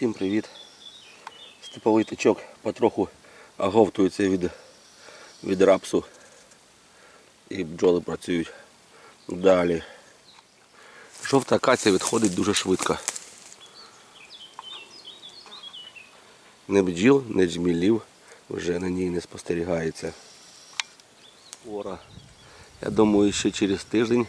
Всім привіт. Степовий тичок потроху оговтується від, від рапсу. І бджоли працюють далі. Жовта акація відходить дуже швидко. Не бджіл, не джмілів вже на ній не спостерігається. Пора. Я думаю, що через тиждень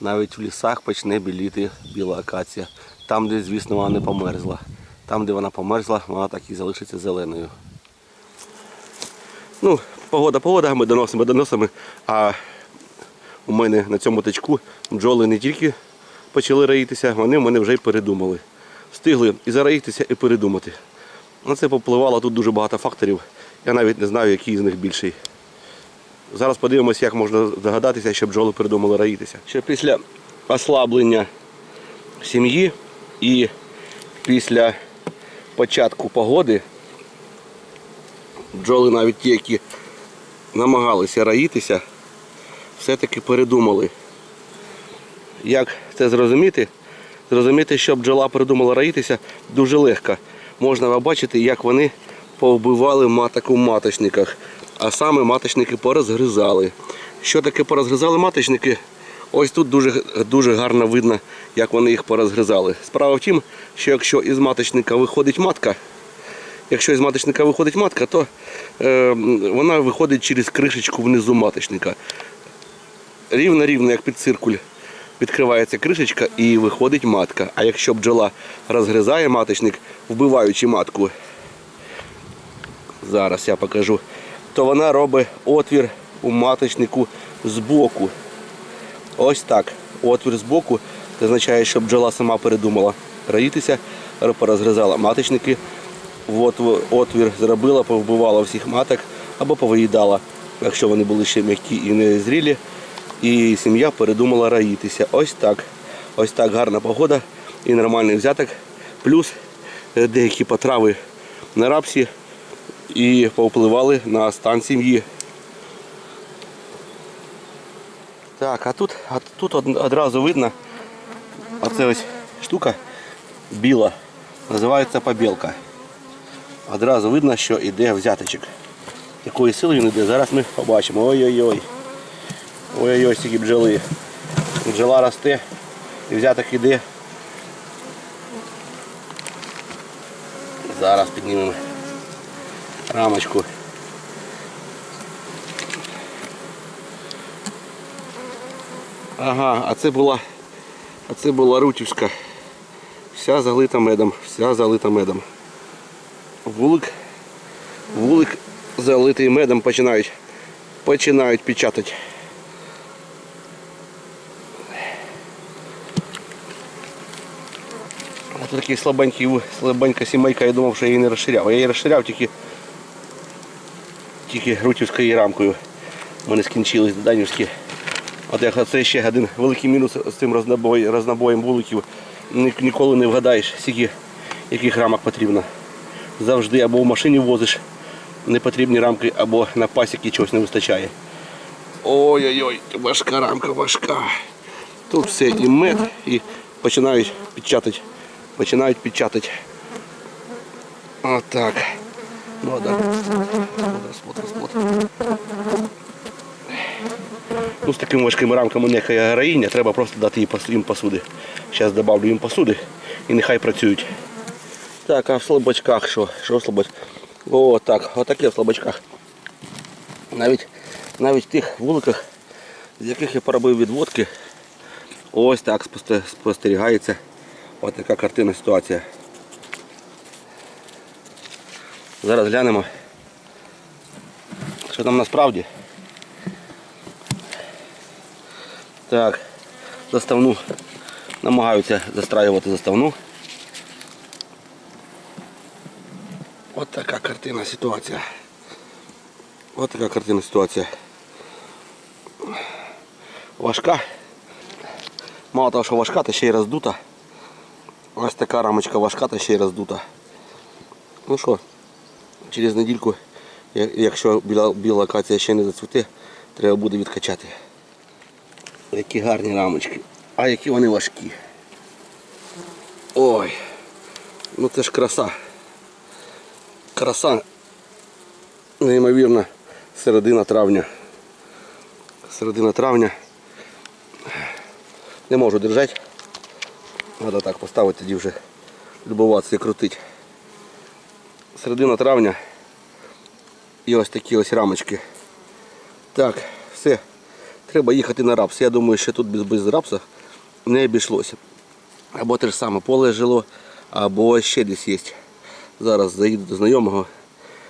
навіть в лісах почне біліти біла акація. Там, де, звісно, вона не померзла. Там, де вона померзла, вона так і залишиться зеленою. Ну, погода, погода, ми доносимо, доносимо. А у мене на цьому тичку бджоли не тільки почали раїтися, вони в мене вже й передумали. Встигли і зараїтися, і передумати. На це попливало тут дуже багато факторів. Я навіть не знаю, який з них більший. Зараз подивимося, як можна здогадатися, що бджоли передумали раїтися. Ще після ослаблення сім'ї і після початку погоди бджоли навіть ті, які намагалися раїтися, все-таки передумали. Як це зрозуміти? Зрозуміти, що бджола передумала раїтися, дуже легко. Можна побачити, як вони повбивали маток у маточниках, а саме маточники порозгризали. Що таке порозгризали маточники? Ось тут дуже, дуже гарно видно, як вони їх порозгризали. Справа в тім, що якщо із маточника виходить матка, якщо із маточника виходить матка, то е, вона виходить через кришечку внизу маточника. Рівно-рівно, як під циркуль, відкривається кришечка і виходить матка. А якщо бджола розгризає маточник, вбиваючи матку, зараз я покажу, то вона робить отвір у маточнику збоку. Ось так. Отвір збоку. Це означає, що бджола сама передумала раїтися, порозгризала маточники. От отвір зробила, повбивала всіх маток або повиїдала, якщо вони були ще м'які і не зрілі. І сім'я передумала раїтися. Ось так. Ось так гарна погода і нормальний взяток. Плюс е, деякі потрави на рапсі і повпливали на стан сім'ї. Так, а тут, а тут одразу видно, оце ось штука біла, називається побілка. Одразу видно, що йде взяточок. Якої сили він йде, зараз ми побачимо. Ой-ой-ой. Ой-ой-ой, стільки бджоли. Бджола росте і взяток іде. Зараз піднімемо рамочку. Ага, а це була, а це була рутівська. Вся залита медом, вся залита медом. Вулик, вулик залитий медом починають, починають печатати. Тут такий слабенький, слабенька сімейка, я думав, що я її не розширяв. Я її розширяв тільки, тільки рутівською рамкою. У мене скінчились данівські. От це ще один великий мінус з цим рознобой, рознобоєм вуликів. Ні- Ніколи не вгадаєш, скільки яких рамок потрібно. Завжди або в машині возиш непотрібні рамки, або на пасіки чогось не вистачає. Ой-ой-ой, важка рамка, важка. Тут все і мед, і починають підчатати. Починають підчатати. Отак. Ну так. Розплод, розплод. Ну, з такими важкими рамками ніяка героїня, треба просто дати їм посуди. Зараз додавлю їм посуди і нехай працюють. Так, а в слабачках що? Що в слабачках? О, так, отаке в слабачках. Навіть, навіть в тих вуликах, з яких я поробив відводки, ось так спостерігається ось така картина ситуація. Зараз глянемо, що там насправді. Так, заставну. Намагаються застраювати заставну. От така картина ситуація. От така картина ситуація. Важка. Мало того, що важка, та ще й роздута. Ось така рамочка важка, та ще й роздута. Ну що, через недільку, якщо біла, біла ще не зацвіте, треба буде відкачати. Які гарні рамочки. А які вони важкі. Ой. Ну це ж краса. Краса. Неймовірна. Середина травня. Середина травня. Не можу держати. Треба так поставити, тоді вже любуватися і крутити. Середина травня. І ось такі ось рамочки. Так, все. Треба їхати на рапс. Я думаю, що тут без, без рапса не обійшлося. Або те ж саме поле жило, або ще десь є. Зараз заїду до знайомого,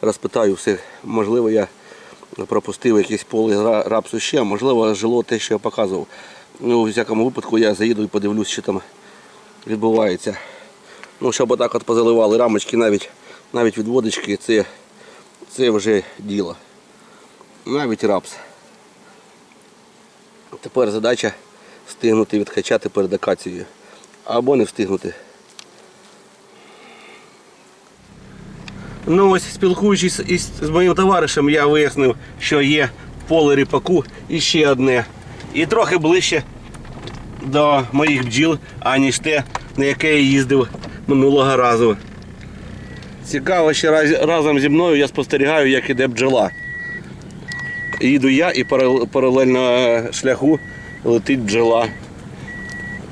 розпитаю все. Можливо, я пропустив якесь поле рапсу ще, можливо, жило те, що я показував. Ну, у всякому випадку я заїду і подивлюсь, що там відбувається. Ну, щоб отак от позаливали рамочки навіть, навіть від водочки, це, це вже діло. Навіть рапс. Тепер задача встигнути відкачати перед акацією. Або не встигнути. Ну ось спілкуючись із з моїм товаришем, я вияснив, що є поле ріпаку і ще одне. І трохи ближче до моїх бджіл, аніж те, на яке я їздив минулого разу. Цікаво, що раз- разом зі мною я спостерігаю, як іде бджола. Їду я і паралельно шляху летить бджола.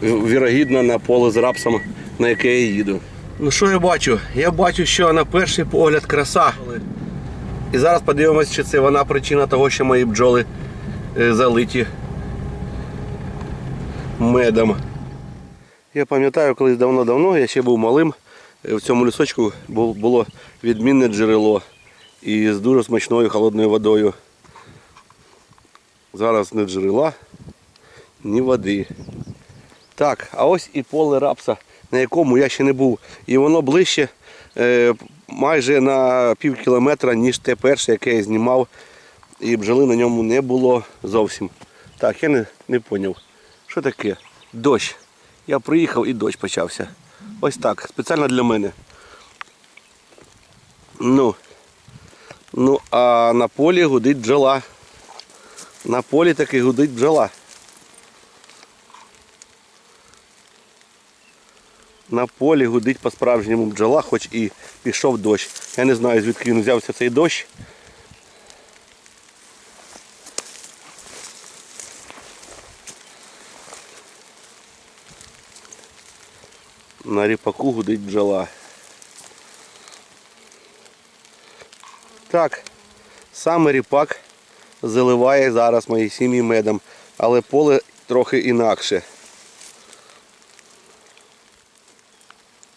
Вірогідно на поле з рапсом, на яке я їду. Ну що я бачу? Я бачу, що на перший погляд краса. І зараз подивимось, чи це вона причина того, що мої бджоли е, залиті медом. Я пам'ятаю, колись давно-давно, я ще був малим, е, в цьому лісочку було відмінне джерело і з дуже смачною холодною водою. Зараз не джерела, ні води. Так, а ось і поле рапса, на якому я ще не був. І воно ближче е, майже на пів кілометра, ніж те перше, яке я знімав. І бджоли на ньому не було зовсім. Так, я не, не зрозумів. Що таке? Дощ. Я приїхав і дощ почався. Ось так, спеціально для мене. Ну, ну а на полі гудить бджола. На полі таки гудить бджола. На полі гудить по-справжньому бджола, хоч і пішов дощ. Я не знаю, звідки він взявся цей дощ. На ріпаку гудить бджола. Так, саме ріпак заливає зараз мої сім'ї медом, але поле трохи інакше.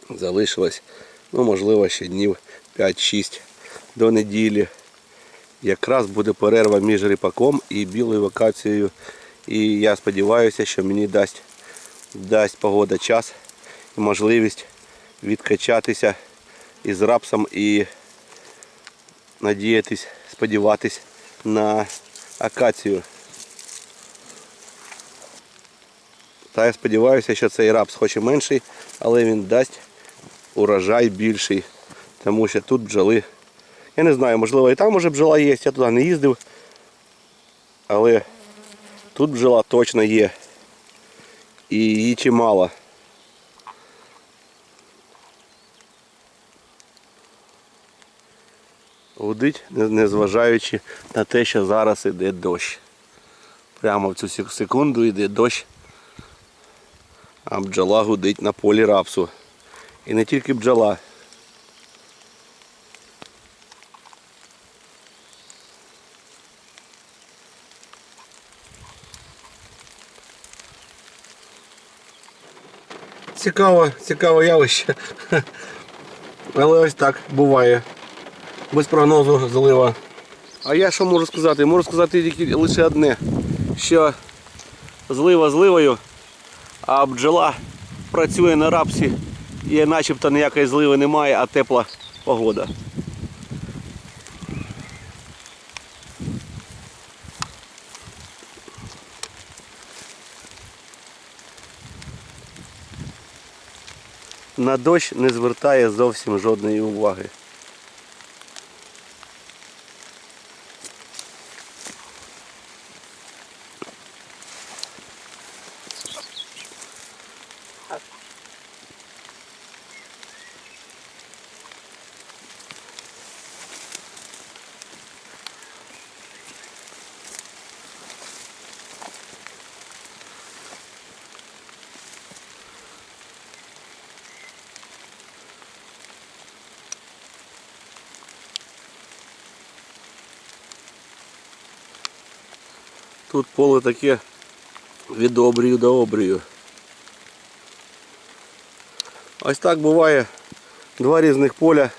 Залишилось, ну можливо, ще днів 5-6 до неділі. Якраз буде перерва між ріпаком і білою вакацією. І я сподіваюся, що мені дасть, дасть погода час і можливість відкачатися із рапсом і надіятись, сподіватись на акацію. Та я сподіваюся, що цей рапс хоч і менший, але він дасть урожай більший. Тому що тут бджоли. Я не знаю, можливо і там уже бджола є, я туди не їздив. Але тут бджола точно є. І її чимало. Гудить, незважаючи на те, що зараз іде дощ. Прямо в цю секунду йде дощ, а бджола гудить на полі рапсу. І не тільки бджола. Цікаво, цікаве явище. Але ось так буває. Без прогнозу залива. А я що можу сказати? Можу сказати тільки лише одне, що злива зливою, а бджола працює на рапсі і начебто ніякої зливи немає, а тепла погода. На дощ не звертає зовсім жодної уваги. Тут поле таке від обрію до обрію. Ось так буває. Два різних поля.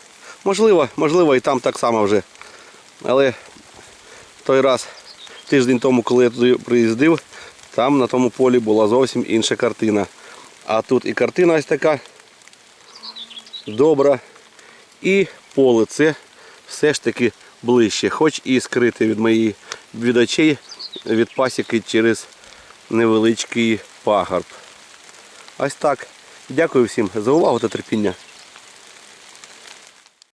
Можливо, можливо і там так само вже. Але той раз, тиждень тому, коли я туди приїздив, там на тому полі була зовсім інша картина. А тут і картина ось така добра. І поле це все ж таки ближче, хоч і скрите від моїх від очей, від пасіки через невеличкий пагорб. Ось так. Дякую всім за увагу та терпіння.